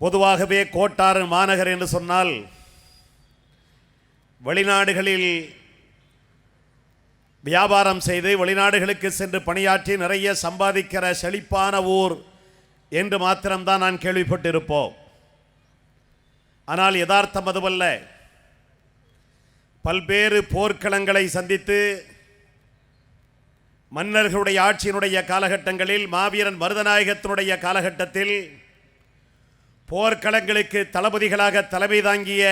பொதுவாகவே கோட்டாறு மாநகர் என்று சொன்னால் வெளிநாடுகளில் வியாபாரம் செய்து வெளிநாடுகளுக்கு சென்று பணியாற்றி நிறைய சம்பாதிக்கிற செழிப்பான ஊர் என்று மாத்திரம்தான் நான் கேள்விப்பட்டிருப்போம். ஆனால் யதார்த்தம் அதுவல்ல. பல்வேறு போர்க்களங்களை சந்தித்து மன்னர்களுடைய ஆட்சியினுடைய காலகட்டங்களில் மாவீரன் மருதநாயகத்தினுடைய காலகட்டத்தில் போர்க்களங்களுக்கு தளபதிகளாக தலைமை தாங்கிய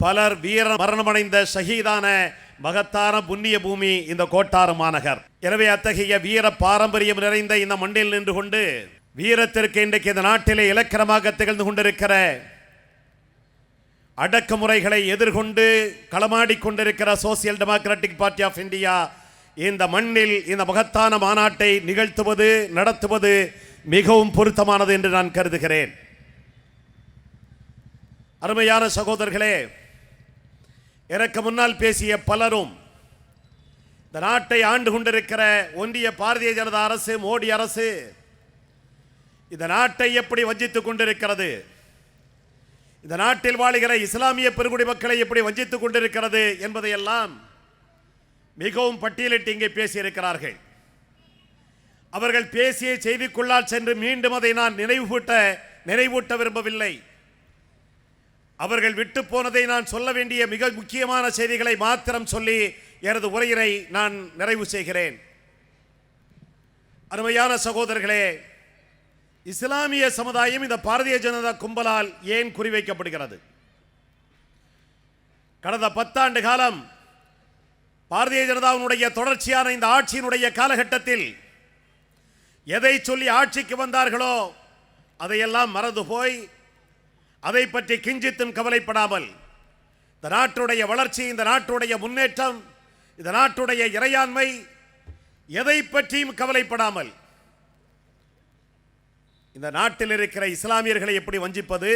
பலர் வீர மரணமடைந்த ஷஹீதான மகத்தான புண்ணிய பூமி இந்த கோட்டாறு மாநகர். எனவே அத்தகைய வீர பாரம்பரியம் நிறைந்த இந்த மண்ணில் நின்று கொண்டு வீரத்திற்கு இன்றைக்கு இந்த நாட்டிலே இலக்கணமாக திகழ்ந்து கொண்டிருக்கிற அடக்குமுறைகளை எதிர்கொண்டு களமாடி கொண்டிருக்கிற social democratic party of India இந்த மண்ணில் இந்த மகத்தான மாநாட்டை நிகழ்த்துவது நடத்துவது மிகவும் பொருத்தமானது என்று நான் கருதுகிறேன். அருமையான சகோதரர்களே எனக்கு முன்னால் பேசிய பலரும் இந்த நாட்டை ஆண்டு கொண்டிருக்கிற ஒன்றிய பாரதிய ஜனதா அரசு மோடி அரசு இந்த நாட்டை எப்படி வஞ்சித்துக் கொண்டிருக்கிறது இந்த நாட்டில் வாழுகிற இஸ்லாமிய பெருங்குடி மக்களை எப்படி வஞ்சித்துக் கொண்டிருக்கிறது என்பதையெல்லாம் மிகவும் பட்டியலிட்டு இங்கே பேசியிருக்கிறார்கள். அவர்கள் பேசிய செய்திக்குள்ளால் சென்று மீண்டும் அதை நான் நினைவூட்ட நினைவூட்ட விரும்பவில்லை. அவர்கள் விட்டு போனதை நான் சொல்ல வேண்டிய மிக முக்கியமான செய்திகளை மாத்திரம் சொல்லி எனது உரையினை நான் நிறைவு செய்கிறேன். அருமையான சகோதரர்களே இஸ்லாமிய சமுதாயம் இந்த பாரதிய ஜனதா கும்பலால் ஏன் குறிவைக்கப்படுகிறது? கடந்த பத்தாண்டு காலம் பாரதிய ஜனதாவினுடைய தொடர்ச்சியான இந்த ஆட்சியினுடைய காலகட்டத்தில் எதை சொல்லி ஆட்சிக்கு வந்தார்களோ அதையெல்லாம் மறந்து போய் அதை பற்றி கிஞ்சித்தும் கவலைப்படாமல் இந்த நாட்டுடைய வளர்ச்சி இந்த நாட்டுடைய முன்னேற்றம் இந்த நாட்டுடைய இறையாண்மை எதை பற்றியும் கவலைப்படாமல் இந்த நாட்டில் இருக்கிற இஸ்லாமியர்களை எப்படி வஞ்சிப்பது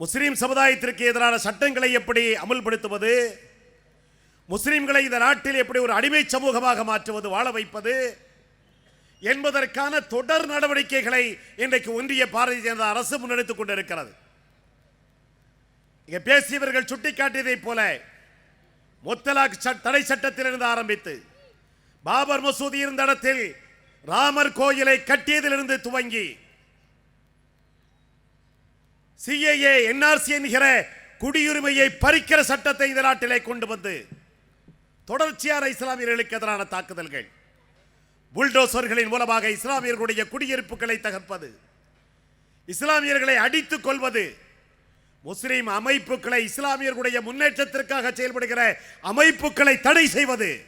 முஸ்லீம் சமுதாயத்திற்கு எதிரான சட்டங்களை எப்படி அமுல்படுத்துவது முஸ்லீம்களை இந்த நாட்டில் எப்படி ஒரு அடிமை சமூகமாக மாற்றுவது வாழ வைப்பது என்பதற்கான தொடர் நடவடிக்கைகளை இன்றைக்கு ஒன்றிய பாரதிய ஜனதா அரசு முன்னெடுத்துக் கொண்டிருக்கிறது. இங்க பேசியவர்கள் சுட்டிக்காட்டியதைப் போல முத்தலாக் தடை சட்டத்திலிருந்து ஆரம்பித்து பாபர் மசூதி இருந்த இடத்தில் ராமர் கோயிலை கட்டியதிலிருந்து துவங்கி சிஏஏ என்ஆர்சி என்கிற குடியுரிமையை பறிக்கிற சட்டத்தை இந்த நாட்டிலே கொண்டு வந்து தொடர்ச்சியான இஸ்லாமியர்களுக்கு எதிரான தாக்குதல்கள் புல்டோசர்களின் மூலமாக இஸ்லாமியர்களுடைய குடியிருப்புகளை தகர்ப்பது இஸ்லாமியர்களை அடித்துக் கொள்வது முஸ்லிம் அமைப்புகளை இஸ்லாமியர்களுடைய முன்னேற்றத்திற்காக செயல்படுகிற அமைப்புகளை தடை செய்வது.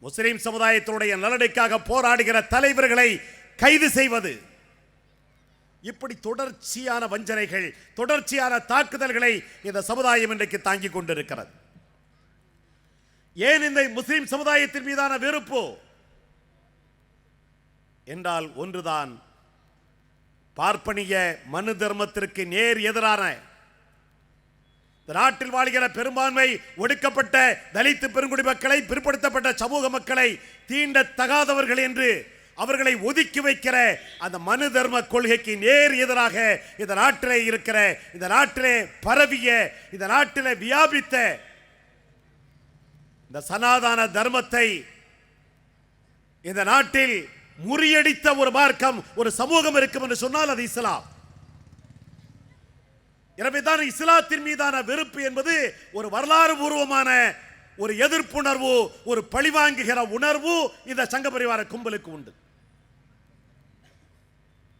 முஸ்லிம் சமுதாயத்தினுடைய நலனுக்காக போராடுகிற தலைவர்களை கைது செய்வது. இப்படி தொடர்ச்சியான வஞ்சனைகள் தொடர்ச்சியான தாக்குதல்களை இந்த சமுதாயம் இன்றைக்கு தாங்கிக் கொண்டிருக்கிறது. ஏன் இந்த முஸ்லிம் சமுதாயத்தின் மீதான வெறுப்பு? என்றால் ஒன்றுதான் பார்ப்பனிய மனு தர்மத்திற்கு நேர் எதிரான. இந்த நாட்டில் வாழ்கிற பெரும்பான்மை ஒடுக்கப்பட்ட தலித்து பெருங்குடி மக்களை பிற்படுத்தப்பட்ட சமூக மக்களை தீண்ட தகாதவர்கள் என்று அவர்களை ஒதுக்கி வைக்கிற அந்த மனு தர்ம கொள்கைக்கு நேர் எதிராக இந்த நாட்டிலே இருக்கிற இந்த நாட்டிலே பரவிய இந்த நாட்டிலே வியாபித்த இந்த சனாதான தர்மத்தை இந்த நாட்டில் முறியடித்த ஒரு மார்க்கம் ஒரு சமூகம் இருக்கும் என்று சொன்னால் அது இஸ்லாம். எனவே தான் இஸ்லாத்தின் மீதான வெறுப்பு என்பது ஒரு வரலாறு பூர்வமான ஒரு எதிர்ப்புணர்வு ஒரு பழிவாங்குகிற உணர்வு இந்த சங்க பரிவார கும்பலுக்கு உண்டு.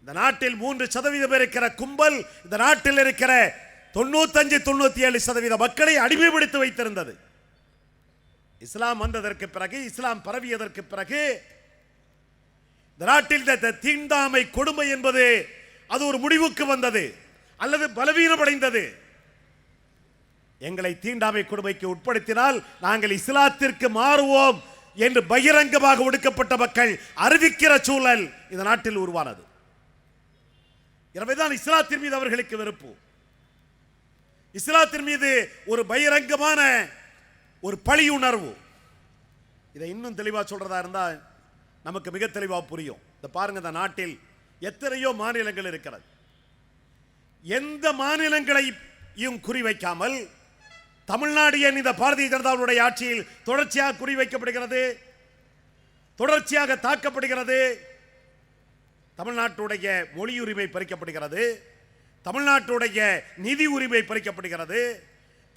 இந்த நாட்டில் மூன்று சதவீதம் இருக்கிற கும்பல் இந்த நாட்டில் இருக்கிற தொண்ணூத்தஞ்சு தொண்ணூத்தி ஏழு சதவீத மக்களை அடிமைப்படுத்தி வைத்திருந்தது. இஸ்லாம் வந்ததற்கு பிறகு இஸ்லாம் பரவியதற்கு பிறகு இந்த நாட்டில் தீண்டாமை கொடுமை என்பது அது ஒரு முடிவுக்கு வந்தது அல்லது பலவீனமடைந்தது. எங்களை தீண்டாமை கொடுமைக்கு உட்படுத்தினால் நாங்கள் இஸ்லாத்திற்கு மாறுவோம் என்று பகிரங்கமாக ஒடுக்கப்பட்ட மக்கள் அறிவிக்கிற சூழல் இந்த நாட்டில் உருவானது. எனவேதான் இஸ்லாத்தின் மீது அவர்களுக்கு வெறுப்பு. இஸ்லாத்தின் மீது ஒரு பகிரங்கமான ஒரு பழி உணர்வு இதை இன்னும் தெளிவா சொல்றதா இருந்தால் நமக்கு மிக தெளிவா புரியும். இந்த பாருங்க இந்த நாட்டில் எத்தனையோ மாநிலங்கள் இருக்கிறது. எந்த மாநிலங்களையும் குறிவைக்காமல் தமிழ்நாடு ஏன் இந்த பாரதிய ஜனதாவுடைய ஆட்சியில் தொடர்ச்சியாக குறிவைக்கப்படுகிறது தொடர்ச்சியாக தாக்கப்படுகிறது? தமிழ்நாட்டுடைய மொழி உரிமை பறிக்கப்படுகிறது. தமிழ்நாட்டுடைய நிதி உரிமை பறிக்கப்படுகிறது.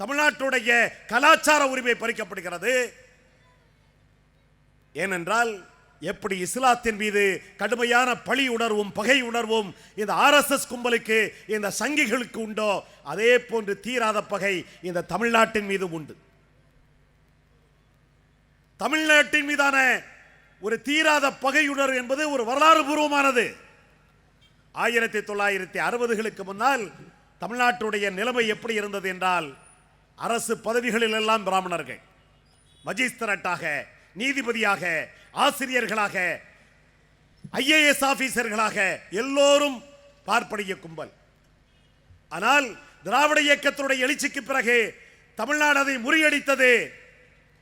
தமிழ்நாட்டுடைய கலாச்சார உரிமை பறிக்கப்படுகிறது. ஏனென்றால் எப்படி இஸ்லாத்தின் மீது கடுமையான பழி உணர்வும் பகை உணர்வும் இந்த ஆர்எஸ்எஸ் கும்பலுக்கு இந்த சங்கிகளுக்கு உண்டோ அதே போன்று தீராத பகை இந்த தமிழ்நாட்டின் மீது உண்டு. தமிழ்நாட்டின் மீதான ஒரு தீராத பகையுணர்வு என்பது ஒரு வரலாறு பூர்வமானது. ஆயிரத்தி தொள்ளாயிரத்தி அறுபதுகளுக்கு முன்னால் தமிழ்நாட்டுடைய நிலைமை எப்படி இருந்தது என்றால் அரசு பதவிகளில் எல்லாம் பிராமணர்கள். மஜிஸ்திரட்டாக நீதிபதியாக ஆசிரியர்களாக ஐஏஎஸ் ஆபீசர்களாக எல்லோரும் பார்ப்பனிய கும்பல். ஆனால் திராவிட இயக்கத்தினுடைய எழுச்சிக்கு பிறகு தமிழ்நாடு அதை முறியடித்தது.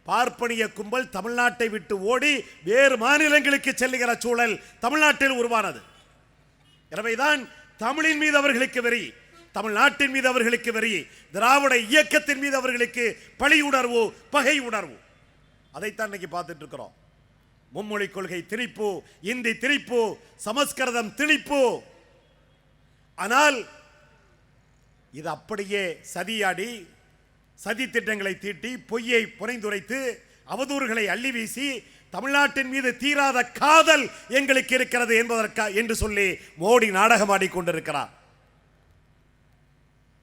பார்ப்பனிய கும்பல் தமிழ்நாட்டை விட்டு ஓடி வேறு மாநிலங்களுக்கு செல்லுகிற சூழல் தமிழ்நாட்டில் உருவானது. எனவேதான் தமிழின் மீது அவர்களுக்கு வெறி தமிழ்நாட்டின் மீது அவர்களுக்கு வெறி திராவிட இயக்கத்தின் மீது அவர்களுக்கு பழி உணர்வு பகை உணர்வு அதைத்தான் இன்னைக்கு பார்த்துட்டு இருக்கிறோம். மும்மொழி கொள்கை திணிப்பு இந்தி திணிப்பு சமஸ்கிருதம் திணிப்பு. ஆனால் இது அப்படியே சதியாடி சதி திட்டங்களை தீட்டி பொய்யை புனைந்துரைத்து அவதூறுகளை அள்ளி வீசி தமிழ்நாட்டின் மீது தீராத காதல் எங்களுக்கு இருக்கிறது என்பதற்கா என்று சொல்லி மோடி நாடகமாடி கொண்டிருக்கிறார்.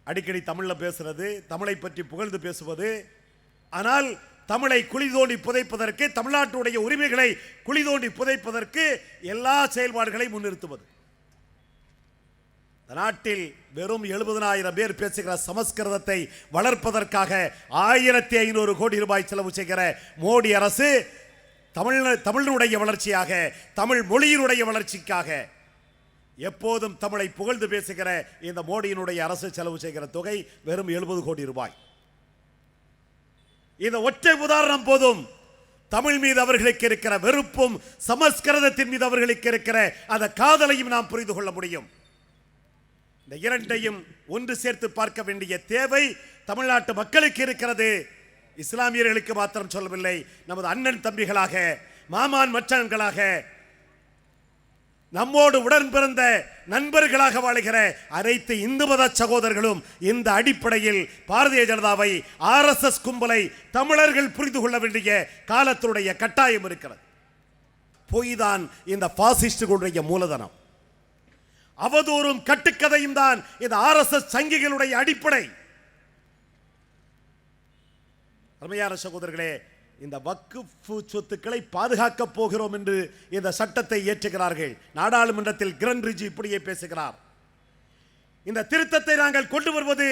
அடிக்கடி தமிழில் பேசுறது தமிழை பற்றி புகழ்ந்து பேசுவது. ஆனால் தமிழை குழி தோண்டி புதைப்பதற்கு தமிழ்நாட்டுடைய உரிமைகளை குழி தோண்டி புதைப்பதற்கு எல்லா செயல்பாடுகளையும் முன்னிறுத்துவது. இந்த நாட்டில் வெறும் எழுபதனாயிரம் பேர் பேசுகிற சமஸ்கிருதத்தை வளர்ப்பதற்காக ஆயிரத்தி ஐநூறு கோடி ரூபாய் செலவு செய்கிற மோடி அரசு தமிழ் தமிழினுடைய வளர்ச்சியாக தமிழ் மொழியினுடைய வளர்ச்சிக்காக எப்போதும் தமிழை புகழ்ந்து பேசுகிற இந்த மோடியினுடைய அரசு செலவு செய்கிற தொகை வெறும் எழுபது கோடி ரூபாய். இந்த ஒற்றை உதாரணம் போதும். தமிழ் மீது அவர்களுக்கு இருக்கிற வெறுப்பும் சமஸ்கிருதத்தின் மீது அவர்களுக்கு இருக்கிற அந்த காதலையும் நாம் புரிந்து கொள்ள முடியும். இந்த இரண்டையும் ஒன்று சேர்த்து பார்க்க வேண்டிய தேவை தமிழ்நாட்டு மக்களுக்கு இருக்கிறது. இஸ்லாமியர்களுக்கு மாத்திரம் சொல்லவில்லை. நமது அண்ணன் தம்பிகளாக மாமான் மச்சான்களாக நம்மோடு உடன் பிறந்த நண்பர்களாக வாழ்கிற அனைத்து இந்து மத சகோதரர்களும் இந்த அடிப்படையில் பாரதிய ஜனதாவை ஆர்எஸ்எஸ் கும்பலை தமிழர்கள் புரிந்து கொள்ள வேண்டிய காலத்தினுடைய கட்டாயம் இருக்கிறது. பொய்தான் இந்த பாசிஸ்டுகளுடைய மூலதனம். அவதூறும் கட்டுக்கதையும் தான் இந்த ஆர்எஸ்எஸ் சங்கிகளுடைய அடிப்படை. அருமையான சகோதரர்களே இந்த வக்குஃபு சொத்துக்களை பாதுகாக்கப் போகிறோம் என்று இந்த சட்டத்தை இயற்றுகிறார்கள் நாடாளுமன்றத்தில் கிரண் ரிஜி இப்படியே பேசுகிறார். இந்த திருத்தத்தை நாங்கள் கொண்டு வருவது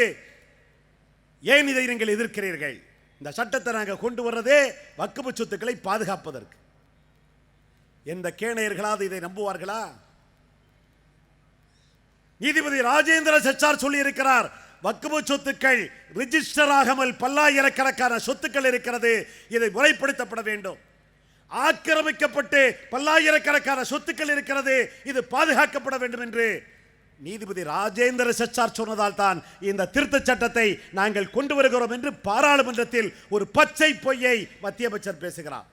ஏன் இதை நீங்கள் எதிர்க்கிறீர்கள்? இந்த சட்டத்தை நாங்கள் கொண்டு வர்றதே வக்குப்பு சொத்துக்களை பாதுகாப்பதற்கு. எந்த கேணையர்களாவது இதை நம்புவார்களா? நீதிபதி ராஜேந்திர சச்சார் சொல்லியிருக்கிறார் இருக்கிறார் வக்குவு சொத்துக்கள் ரிஜிஸ்டர் ஆகாமல் பல்லாயிரக்கணக்கான சொத்துக்கள் இருக்கிறது. இதை முறைப்படுத்தப்பட வேண்டும். ஆக்கிரமிக்கப்பட்டு பல்லாயிரக்கணக்கான சொத்துக்கள் இருக்கிறது. இது பாதுகாக்கப்பட வேண்டும் என்று நீதிபதி ராஜேந்திர சச்சார் சொன்னதால் தான் இந்த திருத்தச் சட்டத்தை நாங்கள் கொண்டு வருகிறோம் என்று பாராளுமன்றத்தில் ஒரு பச்சை பொய்யை மத்திய அமைச்சர் பேசுகிறார்.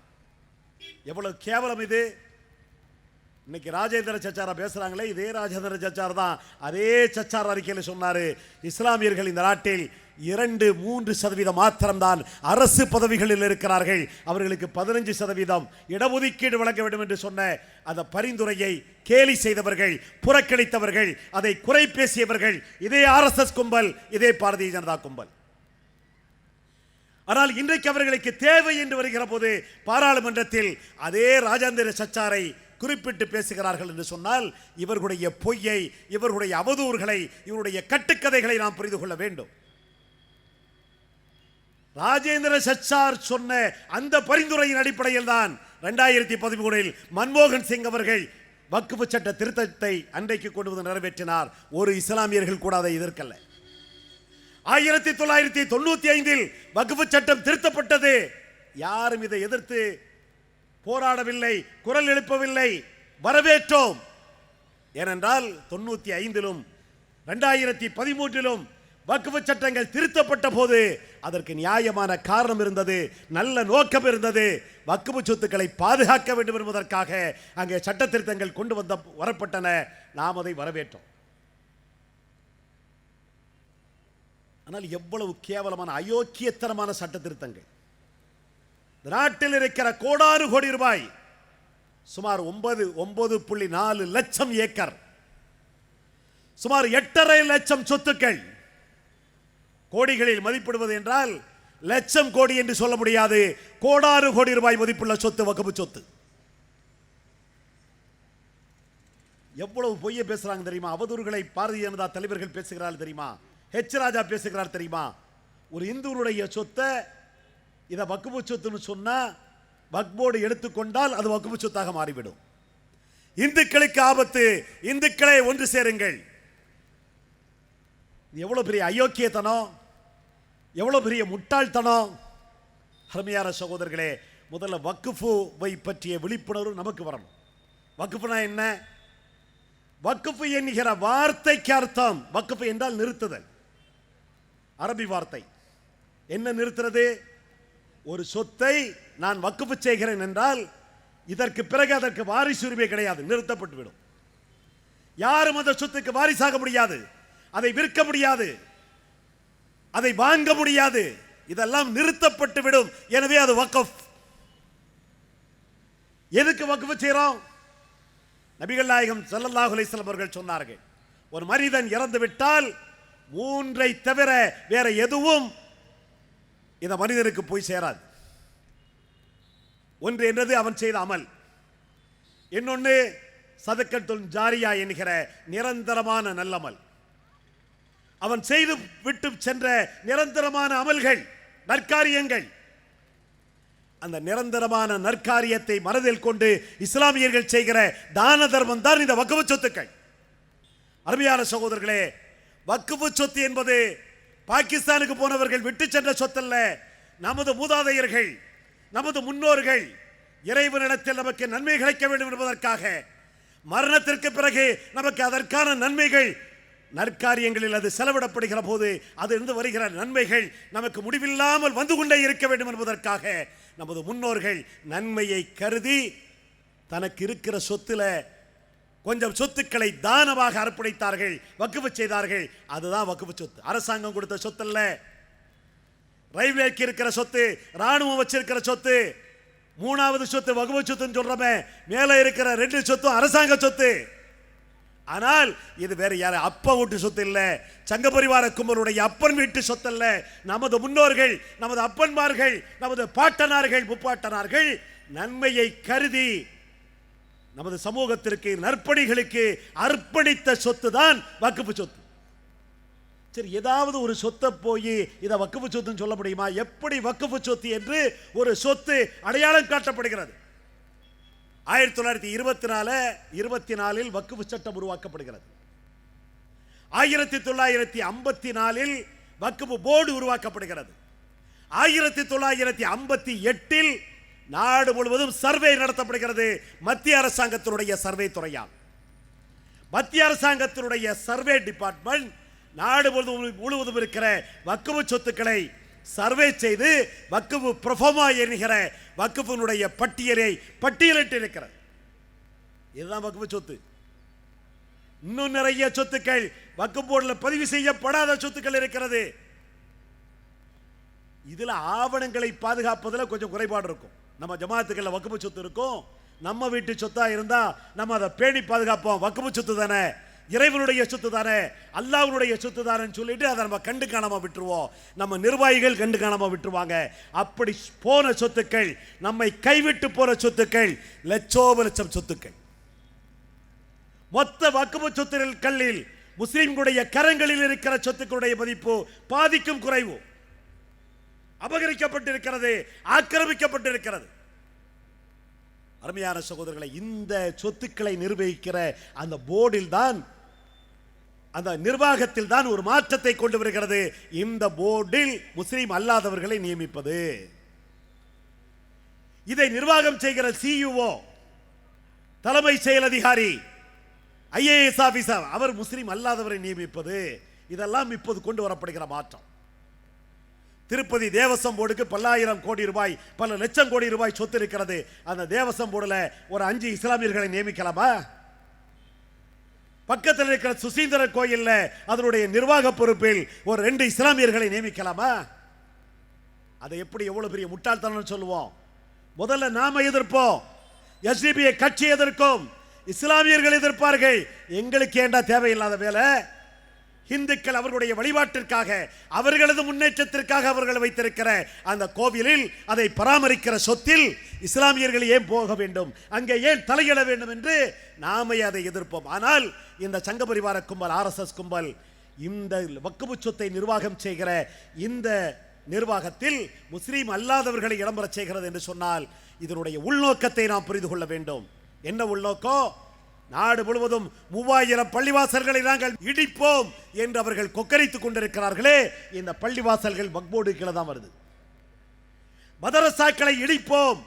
எவ்வளவு கேவலம் இது? இன்னைக்கு ராஜேந்திர சச்சாரா பேசுறாங்களே இதே ராஜேந்திர சச்சார் தான் அதே சச்சார் அறிக்கையில் சொன்னார். இஸ்லாமியர்கள் இந்த நாட்டில் இரண்டு மூன்று சதவீதம் மாத்திரம்தான் அரசு பதவிகளில் இருக்கிறார்கள். அவர்களுக்கு பதினஞ்சு சதவீதம் இடஒதுக்கீடு வழங்க வேண்டும் என்று சொன்ன அந்த பரிந்துரையை கேலி செய்தவர்கள் புறக்கணித்தவர்கள் அதை குறை பேசியவர்கள் இதே ஆர்எஸ்எஸ் கும்பல் இதே பாரதிய ஜனதா கும்பல். ஆனால் இன்றைக்கு அவர்களுக்கு தேவை என்று வருகிற போது பாராளுமன்றத்தில் அதே ராஜேந்திர சச்சாரை குறிப்பிட்டு பேசுகிறார்கள் என்று சொன்னால் இவர்களுடைய பொய்யை இவர்களுடைய அவதூறுகளை இவருடைய கட்டுக்கதைகளை நாம் புரிந்து கொள்ள வேண்டும். ராஜேந்திர சச்சார் சொன்ன அந்த பரிந்துரையின் அடிப்படையில் தான் ரெண்டாயிரத்தி பதிமூணில் மன்மோகன் சிங் அவர்கள் வக்குப்பு சட்ட திருத்தத்தை அன்றைக்கு கொண்டு வந்து நிறைவேற்றினார். ஒரு இஸ்லாமியர்கள் கூட அதை எதிர்க்கல. ஆயிரத்தி தொள்ளாயிரத்தி தொண்ணூத்தி ஐந்தில் வகுப்பு சட்டம் திருத்தப்பட்டது. யாரும் இதை எதிர்த்து போராடவில்லை குரல் எழுப்பவில்லை வரவேற்றோம். ஏனென்றால் தொண்ணூற்றி ஐந்திலும் ரெண்டாயிரத்தி பதிமூன்றிலும் வக்குவு சட்டங்கள் திருத்தப்பட்ட போது அதற்கு நியாயமான காரணம் இருந்தது நல்ல நோக்கம் இருந்தது. வக்குவு சொத்துக்களை பாதுகாக்க வேண்டும் என்பதற்காக அங்கே சட்ட திருத்தங்கள் கொண்டு வந்த வரப்பட்டன. நாம் அதை வரவேற்றோம். ஆனால் எவ்வளவு கேவலமான அயோக்கியத்தனமான சட்ட திருத்தங்கள். நாட்டில் இருக்கிற கோடாறு கோடி ரூபாய் சுமார் ஒன்பது ஒன்பது புள்ளி நாலு லட்சம் ஏக்கர். சுமார் எட்டரை லட்சம் சொத்துக்கள் கோடிகளில் மதிப்பிடுவது என்றால் லட்சம் கோடி என்று சொல்ல முடியாது கோடாறு கோடி ரூபாய் மதிப்புள்ள சொத்து வகுப்பு சொத்து. எவ்வளவு பொய்ய பேசுறாங்க தெரியுமா? அவதூறுகளை பாரதிய ஜனதா தலைவர்கள் பேசுகிறார்கள் தெரியுமா? ஹெச் ராஜா பேசுகிறார் தெரியுமா? ஒரு இந்துவனுடைய சொத்தை இதை வக்குப்பு சொத்துன்னு சொன்னா வக்போர்டு எடுத்துக்கொண்டால் அது வக்குப்பு சொத்தாக மாறிவிடும். இந்துக்களுக்கு ஆபத்து இந்துக்களை ஒன்று சேருங்கள். எவ்வளோ எவ்வளவு பெரிய அயோக்கியத்தனம் எவ்வளவு பெரிய முட்டாள்தனம். அருமையான சகோதரர்களே முதல்ல வக்குஃபுவை பற்றிய விழிப்புணர்வு நமக்கு வரணும். வக்குஃபுனா என்ன? வக்குஃபு என்கிற வார்த்தைக்கு அர்த்தம். வக்குஃபு என்றால் நிறுத்துதல். அரபி வார்த்தை. என்ன நிறுத்துறது? ஒரு சொத்தை நான் வக்குப்பு செய்கிறேன் என்றால் இதற்கு பிறகு அதற்கு வாரிசு உரிமை கிடையாது நிறுத்தப்பட்டு விடும். யாரும் அந்த சொத்துக்கு வாரிசாக முடியாது அதை விற்க முடியாது அதை வாங்க முடியாது இதெல்லாம் நிறுத்தப்பட்டு விடும். எனவே அது வக்கஃப் எதுக்கு வக்குஃபு செய்கிறோம்? நபிகள் நாயகம் ஸல்லல்லாஹு அவர்கள் சொன்னார்கள் ஒரு மனிதன் இறந்து விட்டால் மூன்றை தவிர வேற எதுவும் இந்த மனிதனுக்கு போய் சேராது. ஒன்று என்றது அவன் செய்த அமல். இன்னொன்று சதக்கத்துல் ஜாரியா என்கிற நிரந்தரமான நல்லமல். அவன் செய்து விட்டு சென்ற நிரந்தரமான அமல்கள் நற்காரியங்கள். அந்த நிரந்தரமான நற்காரியத்தை மனதில் கொண்டு இஸ்லாமியர்கள் செய்கிற தான தர்மம் தான் இந்த வக்குவ சொத்துக்கள். அருமையான சகோதரர்களே வக்குவ சொத்து என்பது பாகிஸ்தானுக்கு போனவர்கள் விட்டு சென்ற சொத்தல்ல நமது மூதாதையர்கள் நமது முன்னோர்கள் இறைவனிடத்தில் நமக்கு நன்மை கிடைக்க வேண்டும் என்பதற்காக மரணத்திற்கு பிறகு நமக்கு அதற்கான நன்மைகள் நற்காரியங்களில் அது செலவிடப்படுகிற போது அதிலிருந்து வருகிற நன்மைகள் நமக்கு முடிவில்லாமல் வந்து கொண்டே இருக்க வேண்டும் என்பதற்காக நமது முன்னோர்கள் நன்மையை கருதி தனக்கு இருக்கிற சொத்துல கொஞ்சம் சொத்துக்களை தானமாக அர்ப்பணித்தார்கள் வக்குவு செய்தார்கள். அதுதான் வக்குவு சொத்து. அரசாங்கம் கொடுத்த சொத்து அல்ல ரயில்வேக்கு இருக்கிற சொத்து ராணுவம் வச்சிருக்கிற சொத்து மூணாவது சொத்து வகுப்பு சொத்துன்னு சொல்றமே மேலே இருக்கிற ரெண்டு சொத்தும் அரசாங்க சொத்து. ஆனால் இது வேற யார அப்பா வீட்டு சொத்து இல்லை. சங்க பரிவார கும்பலுடைய அப்பன் வீட்டு சொத்து அல்ல நமது முன்னோர்கள் நமது அப்பன்மார்கள் நமது பாட்டனார்கள் முப்பாட்டனார்கள் நன்மையை கருதி நமது சமூகத்திற்கு நற்பணிகளுக்கு அர்ப்பணித்த சொத்து தான் வக்குப்பு சொத்து. சரி ஏதாவது ஒரு சொத்தை போய் இதை வக்குப்பு சொத்துன்னு சொல்ல முடியுமா? எப்படி வக்குப்பு சொத்து என்று ஒரு சொத்து அடையாளம் காட்டப்படுகிறது. ஆயிரத்தி தொள்ளாயிரத்தி இருபத்தி நாலு இருபத்தி நாலில் வக்குப்பு சட்டம் உருவாக்கப்படுகிறது. ஆயிரத்தி தொள்ளாயிரத்தி ஐம்பத்தி நாலில் வக்குப்பு போர்டு உருவாக்கப்படுகிறது. ஆயிரத்தி தொள்ளாயிரத்தி ஐம்பத்தி எட்டில் நாடு முழுவதும் சர்வே நடத்தப்படுகிறது. மத்திய அரசாங்கத்தினுடைய சர்வே துறையால். மத்திய அரசாங்கத்தினுடைய சர்வே டிபார்ட்மெண்ட் நாடு முழுவதும் முழுவதும் இருக்கிற வக்குவு சொத்துக்களை சர்வே செய்து வக்குவு ப்ரொஃபோமா என்கிற வக்குவினுடைய பட்டியலை பட்டியலிட்டு இருக்கிறது இதுதான் வக்குவு சொத்து. இன்னும் நிறைய சொத்துக்கள் வக்கு போர்டில் பதிவு செய்யப்படாத சொத்துக்கள் இருக்கிறது. இதில் ஆவணங்களை பாதுகாப்பதில் கொஞ்சம் குறைபாடு இருக்கும். நம்ம ஜமாத்துக்களில் வக்குப்பு சொத்து இருக்கும். நம்ம வீட்டு சொத்தாக இருந்தால் நம்ம அதை பேணி பாதுகாப்போம். வக்குப்பு சொத்து தானே? இறைவனுடைய சொத்து தானே? அல்லாவுடைய சொத்து தானேன்னு சொல்லிட்டு அதை நம்ம கண்டு காணாம விட்டுருவோம். நம்ம நிர்வாகிகள் கண்டு காணாம விட்டுருவாங்க. அப்படி போன சொத்துக்கள் நம்மை கைவிட்டு போன சொத்துக்கள் லட்சோப லட்சம் சொத்துக்கள். மொத்த வக்குப்பு கல்லில் முஸ்லிம்களுடைய கரங்களில் இருக்கிற சொத்துக்களுடைய மதிப்பு பாதிக்கும் குறைவு. அபகரிக்கப்பட்டிருக்கிறது ஆக்கிரமிக்கப்பட்டிருக்கிறது. அருமையான சகோதரர்களை இந்த சொத்துக்களை நிர்வகிக்கிற அந்த போர்டில் தான் அந்த நிர்வாகத்தில் தான் ஒரு மாற்றத்தை கொண்டு வருகிறது. இந்த போர்டில் முஸ்லீம் அல்லாதவர்களை நியமிப்பது. இதை நிர்வாகம் செய்கிற சிஇஓ தலைமை செயல் அதிகாரி ஐஏஎஸ் ஆபீசர் அவர் முஸ்லீம் அல்லாதவரை நியமிப்பது. இதெல்லாம் இப்போது கொண்டு வரப்படுகிற மாற்றம். திருப்பதி தேவசம் போர்டுக்கு பல்லாயிரம் கோடி ரூபாய் பல லட்சம் கோடி ரூபாய் சொத்து இருக்கிறது. அந்த தேவசம் போர்டில் ஒரு அஞ்சு இஸ்லாமியர்களை நியமிக்கலாமா? பக்கத்தில் இருக்கிற சுசீந்திர கோயிலில் அதனுடைய நிர்வாக பொறுப்பில் ஒரு ரெண்டு இஸ்லாமியர்களை நியமிக்கலாமா? அதை எப்படி எவ்வளவு பெரிய முட்டாள்தனம் சொல்லுவோம். முதல்ல நாம எதிர்ப்போம். எஸ்டிபிஐ கட்சி எதிர்க்கும். இஸ்லாமியர்கள் எதிர்ப்பார்கள். எங்களுக்கு ஏண்டா தேவையில்லாத வேலை? இந்துக்கள் அவர்களுடைய வழிபாட்டிற்காக அவர்களது முன்னேற்றத்திற்காக அவர்கள் வைத்திருக்கிற அந்த கோவிலில் அதை பராமரிக்கிற சொத்தில் இஸ்லாமியர்கள் ஏன் போக வேண்டும்? அங்கே ஏன் தலையிட வேண்டும் என்று நாமே அதை எதிர்ப்போம். ஆனால் இந்த சங்க பரிவார கும்பல் ஆர்எஸ்எஸ் கும்பல் இந்த வக்குபு சொத்தை நிர்வாகம் செய்கிற இந்த நிர்வாகத்தில் முஸ்லீம் அல்லாதவர்களை இடம்பெறச் செய்கிறது என்று சொன்னால் இதனுடைய உள்நோக்கத்தை நாம் புரிந்து கொள்ள வேண்டும். என்ன உள்நோக்கம்? நாடு முழுவதும் மூவாயிரம் பள்ளிவாசல்களை நாங்கள் இடிப்போம் என்று அவர்கள் கொக்கரித்துக் கொண்டிருக்கிறார்களே இந்த பள்ளிவாசல்கள் வக்போர்டு கீழே தான் வருது. மதரசாக்களை இடிப்போம்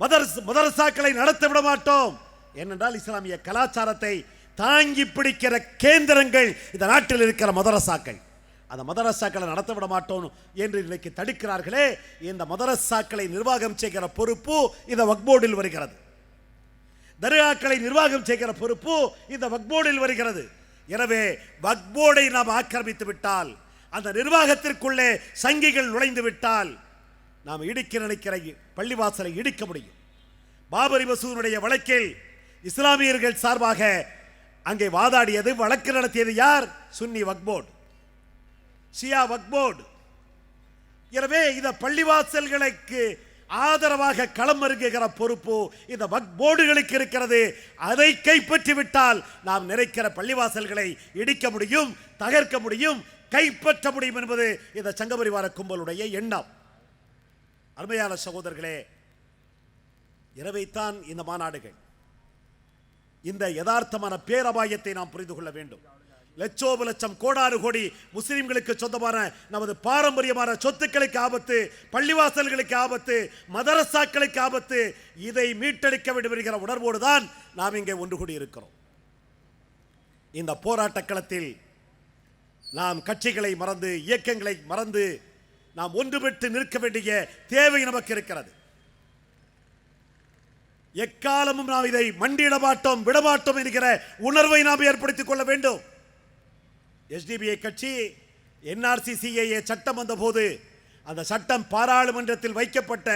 மதரஸ் மதரசாக்களை நடத்த விட மாட்டோம். ஏனென்றால் இஸ்லாமிய கலாச்சாரத்தை தாங்கி பிடிக்கிற கேந்திரங்கள் இந்த நாட்டில் இருக்கிற மதரசாக்கள். அந்த மதரசாக்களை நடத்த விட மாட்டோம் என்று இன்றைக்கு தடுக்கிறார்களே இந்த மதரசாக்களை நிர்வாகம் செய்கிற பொறுப்பு இந்த வக்போர்டில் வருகிறது. தர்காக்களை நிர்வாகம் செய்கிற பொறுப்பு இந்த வக்போர்டில் வருகிறது. எனவே வக்போர்டை நாம் ஆக்கிரமித்து விட்டால் அந்த நிர்வாகத்திற்குள்ளே சங்கிகள் நுழைந்து விட்டால் நாம் இடிக்க நினைக்கிற பள்ளிவாசலை இடிக்க முடியும். பாபரி மசூனுடைய வழக்கில் இஸ்லாமியர்கள் சார்பாக அங்கே வாதாடியது வழக்கு நடத்தியது யார்? சுன்னி வக்போர்டு. ஷியா வக்போர்டு. எனவே இந்த பள்ளிவாசல்களுக்கு ஆதரவாக களம் இறங்குகிற பொறுப்பு இந்த வக்போர்டுகளுக்கு இருக்கிறது. அதை கைப்பற்றி விட்டால் நாம் நிறைக்கிற பள்ளிவாசல்களை இடிக்க முடியும் தகர்க்க முடியும் கைப்பற்ற முடியும் என்பது இந்த சங்கபரிவார கும்பலுடைய எண்ணம். அருமையான சகோதரர்களே இரவைத்தான் இந்த மாநாடுகள் இந்த யதார்த்தமான பேரபாயத்தை நாம் புரிந்து கொள்ள வேண்டும். லட்சோப லட்சம் கோடாறு கோடி முஸ்லீம்களுக்கு சொந்தமான நமது பாரம்பரியமான சொத்துக்களுக்கு ஆபத்து பள்ளிவாசல்களுக்கு ஆபத்து மதரசாக்களுக்கு ஆபத்து இதை மீட்டெடுக்க வேண்டும் என்கிற உணர்வோடு தான் நாம் இங்கே ஒன்று கூடி இருக்கிறோம் இந்த போராட்ட களத்தில் நாம் கட்சிகளை மறந்து இயக்கங்களை மறந்து நாம் ஒன்றுபட்டு நிற்க வேண்டிய தேவை நமக்கு இருக்கிறது. எக்காலமும் நாம் இதை மண்டியிட மாட்டோம் விடமாட்டோம் என்கிற உணர்வை நாம் ஏற்படுத்திக் கொள்ள வேண்டும். எஸ்டிபிஐ கட்சி என்ஆர்சிசிஏஏ சட்டம் வந்தபோது அந்த சட்டம் பாராளுமன்றத்தில் வைக்கப்பட்ட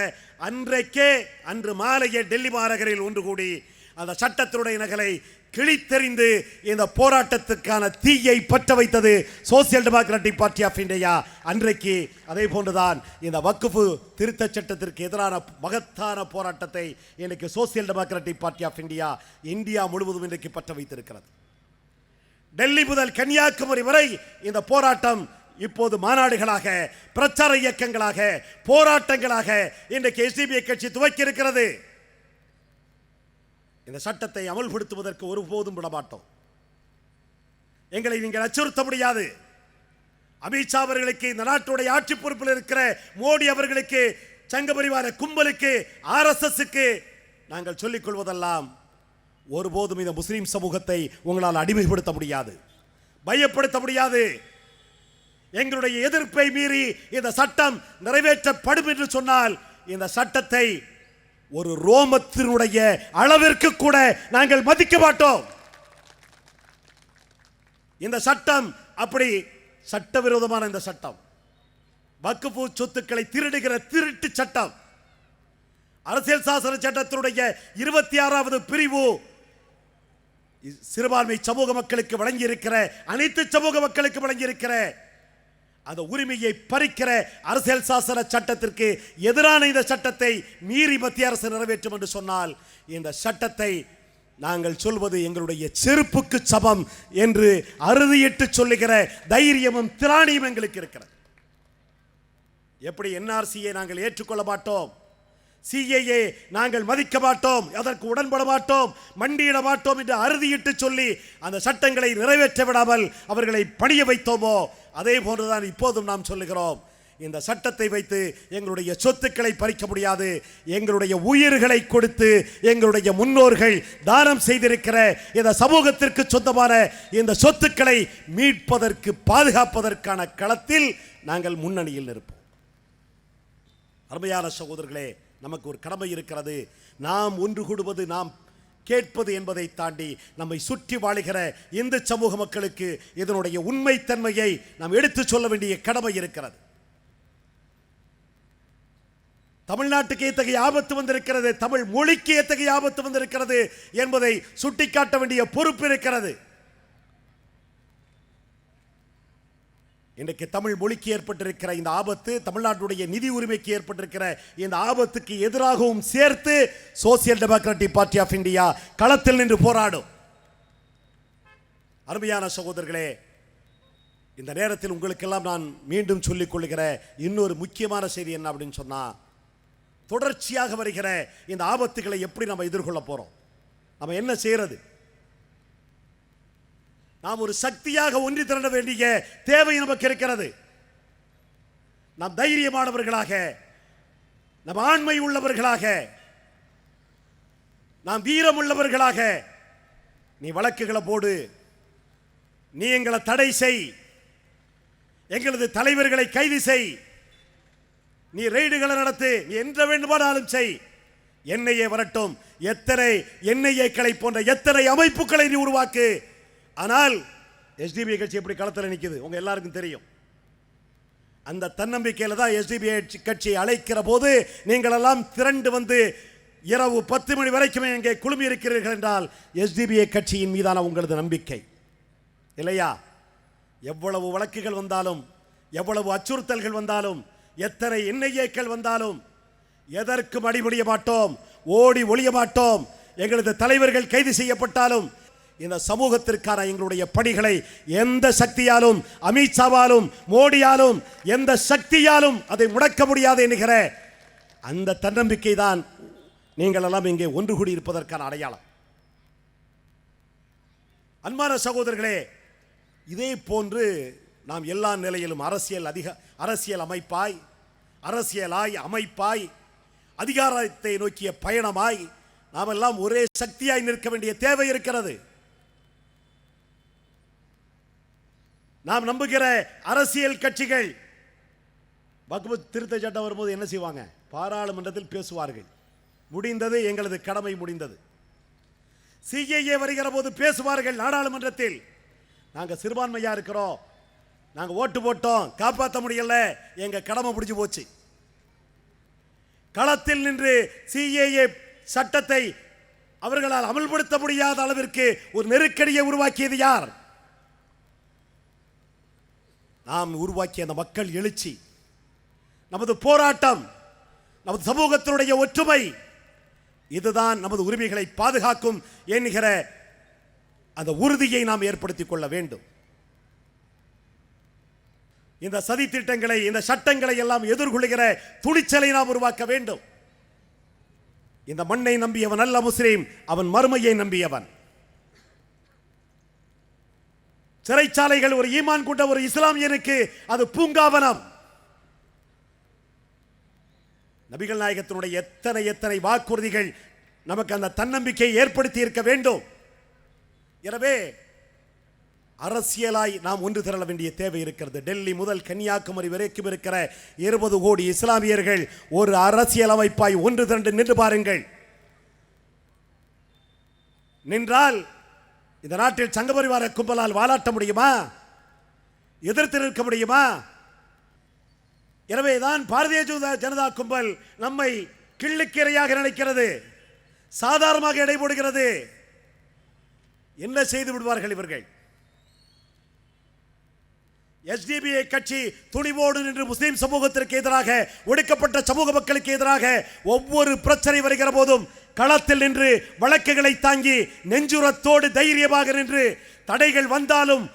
அன்றைக்கே அன்று மாலையே டெல்லி மாநகரில் ஒன்று கூடி அந்த சட்டத்தினுடைய நகலை கிழித்தெறிந்து இந்த போராட்டத்துக்கான தீயை பற்ற வைத்தது social democratic party of India. அன்றைக்கு அதே போன்றுதான் இந்த வக்குஃபு திருத்தச் சட்டத்திற்கு எதிரான மகத்தான போராட்டத்தை இன்றைக்கு social democratic party of India India முழுவதும் இன்றைக்கு பற்ற வைத்திருக்கிறது. டெல்லி முதல் கன்னியாகுமரி வரை இந்த போராட்டம் இப்போது மாநாடுகளாக பிரச்சார இயக்கங்களாக போராட்டங்களாக இன்றைக்கு எஸ்டிபிஐ கட்சி துவக்கி இருக்கிறது இந்த சட்டத்தை அமல்படுத்துவதற்கு ஒருபோதும் விடமாட்டோம். எங்களை நீங்கள் அச்சுறுத்த முடியாது. அமித்ஷா அவர்களுக்கு இந்த நாட்டுடைய ஆட்சி பொறுப்பில் இருக்கிற மோடி அவர்களுக்கு சங்க பரிவார கும்பலுக்கு ஆர்எஸ்எஸ்க்கு நாங்கள் சொல்லிக் கொள்வதெல்லாம் ஒருபோதும் இந்த முஸ்லீம் சமூகத்தை உங்களால் அடிமைப்படுத்த முடியாது. பயப்படுத்த முடியாது. எங்களுடைய எதிர்ப்பை மீறி இந்த சட்டம் நிறைவேற்றப்படும் என்று சொன்னால் இந்த சட்டத்தை ஒரு ரோமத்தினுடைய அளவிற்கு கூட நாங்கள் மதிக்க மாட்டோம். இந்த சட்டம் அப்படி சட்டவிரோதமான இந்த சட்டம். வக்குப்பு சொத்துக்களை திருடுகிற திருட்டு சட்டம். அரசியல் சாசன சட்டத்தினுடைய இருபத்தி ஆறாவது பிரிவு சிறுபான்மை சமூக மக்களுக்கு வழங்கியிருக்கிற அனைத்து சமூக மக்களுக்கு வழங்கியிருக்கிற அந்த உரிமையை பறிக்கிற அரசியல் சாசன சட்டத்திற்கு எதிரான இந்த சட்டத்தை மீறி மத்திய அரசு நிறைவேற்றும் என்று சொன்னால் இந்த சட்டத்தை நாங்கள் சொல்வது எங்களுடைய செருப்புக்கு சமம் என்று அறுதியிட்டு சொல்லுகிற தைரியமும் திராணியும் எங்களுக்கு இருக்கிறது. எப்படி என்ஆர்சியை நாங்கள் ஏற்றுக்கொள்ள மாட்டோம்? சிஏஏ நாங்கள் மதிக்க மாட்டோம் அதற்கு உடன்பட மாட்டோம் மண்டியிட மாட்டோம் என்று அறுதியிட்டு சொல்லி அந்த சட்டங்களை நிறைவேற்ற விடாமல் அவர்களை பணிய வைத்தோமோ அதே போன்றுதான் இப்போதும் நாம் சொல்லுகிறோம். இந்த சட்டத்தை வைத்து எங்களுடைய சொத்துக்களை பறிக்க முடியாது எங்களுடைய உயிர்களை கொடுத்து எங்களுடைய முன்னோர்கள் தானம் செய்திருக்கிற இந்த சமூகத்திற்கு சொந்தமான இந்த சொத்துக்களை மீட்பதற்கு பாதுகாப்பதற்கான களத்தில் நாங்கள் முன்னணியில் இருப்போம் அருமையான சகோதரர்களே நமக்கு ஒரு கடமை இருக்கிறது. நாம் ஒன்று கூடுவது நாம் கேட்பது என்பதை தாண்டி நம்மை சுற்றி வாழுகிற இந்து சமூக மக்களுக்கு இதனுடைய உண்மைத்தன்மையை நாம் எடுத்து சொல்ல வேண்டிய கடமை இருக்கிறது. தமிழ்நாட்டுக்கு எத்தகைய ஆபத்து வந்திருக்கிறது? தமிழ் மொழிக்கு எத்தகைய ஆபத்து வந்திருக்கிறது? என்பதை சுட்டிக்காட்ட வேண்டிய பொறுப்பு இருக்கிறது. இன்றைக்கு தமிழ் மொழிக்கு ஏற்பட்டிருக்கிற இந்த ஆபத்து தமிழ்நாட்டுடைய நிதி உரிமைக்கு ஏற்பட்டிருக்கிற இந்த ஆபத்துக்கு எதிராகவும் சேர்த்து social democratic party of India களத்தில் நின்று போராடும். அருமையான சகோதரர்களே இந்த நேரத்தில் உங்களுக்கெல்லாம் நான் மீண்டும் சொல்லிக் கொள்கிற இன்னொரு முக்கியமான செய்தி என்ன அப்படின்னு சொன்னால் தொடர்ச்சியாக வருகிற இந்த ஆபத்துகளை எப்படி நம்ம எதிர்கொள்ள போகிறோம் நம்ம என்ன செய்கிறது நாம் ஒரு சக்தியாக ஒன்றி திரண்ட வேண்டிய தேவை நமக்கு இருக்கிறது. நாம் தைரியமானவர்களாக நம் ஆண்மை உள்ளவர்களாக நாம் வீரம் உள்ளவர்களாக நீ வழக்குகளை போடு நீ எங்களை தடை செய் எங்களது தலைவர்களை கைது செய் நீ ரெய்டுகளை நடத்து நீ என்ற வேண்டுமானாலும் செய். என்ஐஏ வரட்டும். எத்தனை என்ஐஏக்களை போன்ற எத்தனை அமைப்புகளை நீ உருவாக்கு. ஆனால் எஸ்டிபிஐ கட்சி எப்படி களத்தில் நிற்குது உங்கள் எல்லாருக்கும் தெரியும். அந்த தன்னம்பிக்கையில் தான் எஸ்டிபிஐ கட்சியை அழைக்கிற போது நீங்கள் எல்லாம் திரண்டு வந்து இரவு பத்து மணி வரைக்குமே இங்கே குழுமி இருக்கிறீர்கள் என்றால் எஸ்டிபிஐ கட்சியின் மீதான உங்களது நம்பிக்கை. இல்லையா? எவ்வளவு வழக்குகள் வந்தாலும் எவ்வளவு அச்சுறுத்தல்கள் வந்தாலும் எத்தனை என்ஐஏக்கள் வந்தாலும் எதற்கும் அடிபடிய மாட்டோம் ஓடி ஒளிய மாட்டோம். எங்களது தலைவர்கள் கைது செய்யப்பட்டாலும் இந்த சமூகத்திற்கான எங்களுடைய பணிகளை எந்த சக்தியாலும் அமித்ஷாவாலும் மோடியாலும் எந்த சக்தியாலும் அதை முடக்க முடியாது என்கிற அந்த தன்னம்பிக்கை தான் நீங்கள் எல்லாம் இங்கே ஒன்று கூடி இருப்பதற்கான அடையாளம். அன்பான சகோதரர்களே இதே போன்று நாம் எல்லா நிலையிலும் அரசியல் அதிக அரசியல் அமைப்பாய் அரசியலாய் அமைப்பாய் அதிகாரத்தை நோக்கிய பயணமாய் நாம் எல்லாம் ஒரே சக்தியாய் நிற்க வேண்டிய தேவை இருக்கிறது. நாம் நம்புகிற அரசியல் கட்சிகள். வகுப்பு திருத்த சட்டம் வரும்போது என்ன செய்வாங்க? பாராளுமன்றத்தில் பேசுவார்கள். முடிந்தது எங்களது கடமை முடிந்தது. சிஐஏ வருகிற போது பேசுவார்கள் நாடாளுமன்றத்தில். நாங்கள் சிறுபான்மையாக இருக்கிறோம். நாங்கள் ஓட்டு போட்டோம். காப்பாற்ற முடியல. எங்கள் கடமை முடிஞ்சு போச்சு. களத்தில் நின்று சிஏஏ சட்டத்தை அவர்களால் அமல்படுத்த முடியாத அளவிற்கு ஒரு நெருக்கடியை உருவாக்கியது யார்? நாம் உருவாக்கிய அந்த மக்கள் எழுச்சி நமது போராட்டம் நமது சமூகத்தினுடைய ஒற்றுமை இதுதான் நமது உரிமைகளை பாதுகாக்கும் என்கிற அந்த உறுதியை நாம் ஏற்படுத்திக் கொள்ள வேண்டும். இந்த சதி திட்டங்களை இந்த சட்டங்களை எல்லாம் எதிர்கொள்கிற துணிச்சலை நாம் உருவாக்க வேண்டும். இந்த மண்ணை நம்பியவன் அல்ல முஸ்லீம் அவன் மறுமையை நம்பியவன். சிறைச்சாலைகள் ஒரு ஈமான் கொண்ட ஒரு இஸ்லாமியனுக்கு அது பூங்காவனம். நபிகள் நாயகத்தினுடைய எத்தனை எத்தனை வாக்குறுதிகள் நமக்கு அந்த தன்னம்பிக்கையை ஏற்படுத்தி இருக்க வேண்டும்? எனவே அரசியலாய் நாம் ஒன்று திரள வேண்டிய தேவை இருக்கிறது. டெல்லி முதல் கன்னியாகுமரி வரைக்கும் இருக்கிற இருபது கோடி இஸ்லாமியர்கள் ஒரு அரசியலமைப்பாய் ஒன்று திரண்டு நின்று பாருங்கள். நின்றால் இந்த நாட்டில் சங்கபரிவார கும்பலால் வாலாட்ட முடியுமா? எதிர்த்து நிற்க முடியுமா? எனவேதான் பாரதிய ஜனதா- ஜனதா கும்பல் நம்மை கிள்ளுக்கீரையாக நினைக்கிறது சாதாரணமாக எடை போடுகிறது. என்ன செய்து விடுவார்கள் இவர்கள்? எஸ்டிபிஐ கட்சி துணிவோடு நின்று முஸ்லீம் சமூகத்திற்கு எதிராக ஒடுக்கப்பட்ட சமூக மக்களுக்கு எதிராக ஒவ்வொரு பிரச்சனை வருகிற போதும் களத்தில் நின்று வழக்குகளை தாங்கி நெஞ்சுரத்தோடு தைரியமாக நின்று தடைகள் வந்தாலும்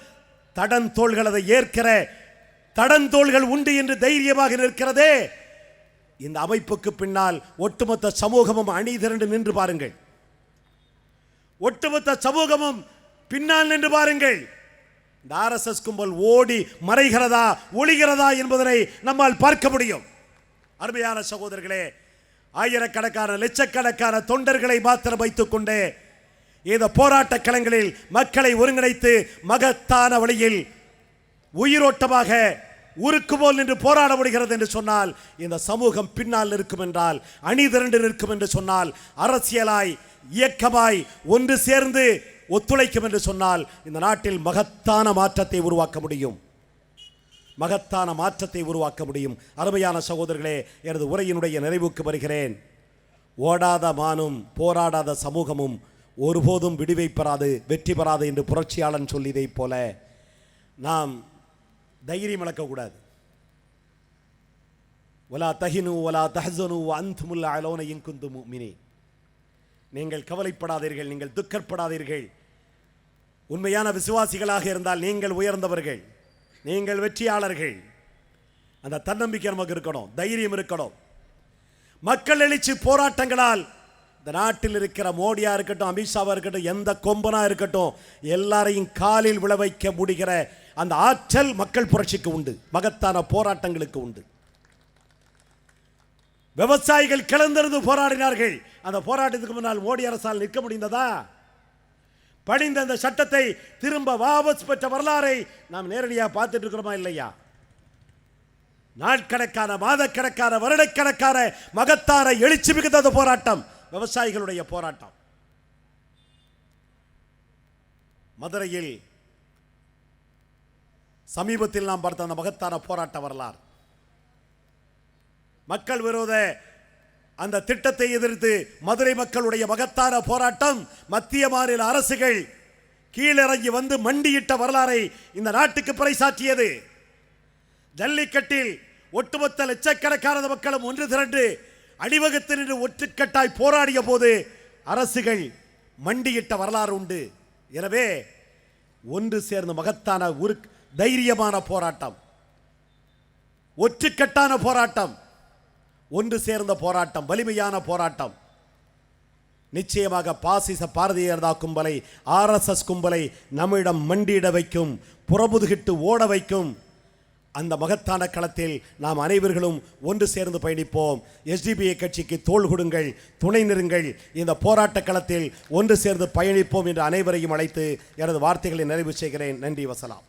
தடன் தோள்கள் அதை ஏற்கிற தடந்தோள்கள் உண்டு என்று தைரியமாக நிற்கிறதே. இந்த அமைப்புக்கு பின்னால் ஒட்டுமொத்த சமூகமும் அணி திரண்டு நின்று பாருங்கள். ஒட்டுமொத்த சமூகமும் பின்னால் நின்று பாருங்கள். இந்த ஆர்எஸ்எஸ் கும்பல் ஓடி மறைகிறதா ஒளிகிறதா என்பதனை நம்மால் பார்க்க முடியும். அருமையான சகோதரர்களே ஆயிரக்கணக்கான லட்சக்கணக்கான தொண்டர்களை மாத்திரம் வைத்துக்கொண்டே இந்த போராட்ட களங்களில் மக்களை ஒருங்கிணைத்து மகத்தான வழியில் உயிரோட்டமாக உருக்கு போல் நின்று போராட முடிகிறது என்று சொன்னால் இந்த சமூகம் பின்னால் நிற்கும் என்றால் அணி திரண்டு நிற்கும் என்று சொன்னால் அரசியலாய் இயக்கமாய் ஒன்று சேர்ந்து ஒத்துழைக்கும் என்று சொன்னால் இந்த நாட்டில் மகத்தான மாற்றத்தை உருவாக்க முடியும். மகத்தான மாற்றத்தை உருவாக்க முடியும். அருமையான சகோதரர்களே எனது உரையினுடைய நிறைவுக்கு வருகிறேன். ஓடாத மானும் போராடாத சமூகமும் ஒருபோதும் விடுவை பெறாது வெற்றி பெறாது என்று புரட்சியாளன் சொல்லியதைப் போல நாம் தைரியம் இழக்கக்கூடாது. ஒலா தஹினு ஒலா தஹசனு அந்துமுல்லா அலோன இங்குந்து மினி நீங்கள் கவலைப்படாதீர்கள் நீங்கள் துக்கப்படாதீர்கள் உண்மையான விசுவாசிகளாக இருந்தால் நீங்கள் உயர்ந்தவர்கள் நீங்கள் வெற்றியாளர்கள். அந்த தன்னம்பிக்கை நமக்கு இருக்கணும் தைரியம் இருக்கணும். மக்கள் எழுச்சி போராட்டங்களால் இந்த நாட்டில் இருக்கிற மோடியாக இருக்கட்டும் அமித்ஷாவாக இருக்கட்டும் எந்த கொம்பனாக இருக்கட்டும் எல்லாரையும் காலில் விழ வைக்க முடிகிற அந்த ஆற்றல் மக்கள் புரட்சிக்கு உண்டு மகத்தான போராட்டங்களுக்கு உண்டு. விவசாயிகள் கிளந்திருந்து போராடினார்கள். அந்த போராட்டத்துக்கு முன்னால் மோடி அரசால் நிற்க முடிந்ததா? படிந்த அந்த சட்டத்தை திரும்ப வாபஸ் பெற்ற வரலாறை நாம் நேரடியாக பார்த்துட்டு இருக்கிறோமா இல்லையா? நாட்கணக்கான மாதக்கணக்கான வருடக்கணக்கான மகத்தான எழுச்சி மிகுந்த போராட்டம் விவசாயிகளுடைய போராட்டம். மதுரையில் சமீபத்தில் நாம் பார்த்த அந்த மகத்தான போராட்ட வரலாறு. மக்கள் விரோத அந்த திட்டத்தை எதிர்த்து மதுரை மக்களுடைய மகத்தான போராட்டம் மத்திய மாநில அரசுகள் கீழிறங்கி வந்து மண்டியிட்ட வரலாறை இந்த நாட்டுக்கு பறைசாற்றியது. ஜல்லிக்கட்டில் ஒட்டுமொத்த லட்சக்கணக்கான மக்களும் ஒன்று திரண்டு அணிவகுத்து நின்று ஒற்றுக்கட்டாய் போராடிய போது அரசுகள் மண்டியிட்ட வரலாறு உண்டு. எனவே ஒன்று சேர்ந்த மகத்தான ஒரு தைரியமான போராட்டம். ஒற்றுக்கட்டான போராட்டம். ஒன்று சேர்ந்த போராட்டம் வலிமையான போராட்டம். நிச்சயமாக பாசிச பாரதியர்தா கும்பலை ஆர்எஸ்எஸ் கும்பலை நம்மிடம் மண்டியிட வைக்கும் புறமுதுகிட்டு ஓட வைக்கும். அந்த மகத்தான களத்தில் நாம் அனைவர்களும் ஒன்று சேர்ந்து பயணிப்போம். எஸ்டிபிஐ கட்சிக்கு தோள் கொடுங்கள் துணை நிறுங்கள். இந்த போராட்ட களத்தில் ஒன்று சேர்ந்து பயணிப்போம் என்று அனைவரையும் அழைத்து எனது வார்த்தைகளை நிறைவு செய்கிறேன். நன்றி வசலாம்.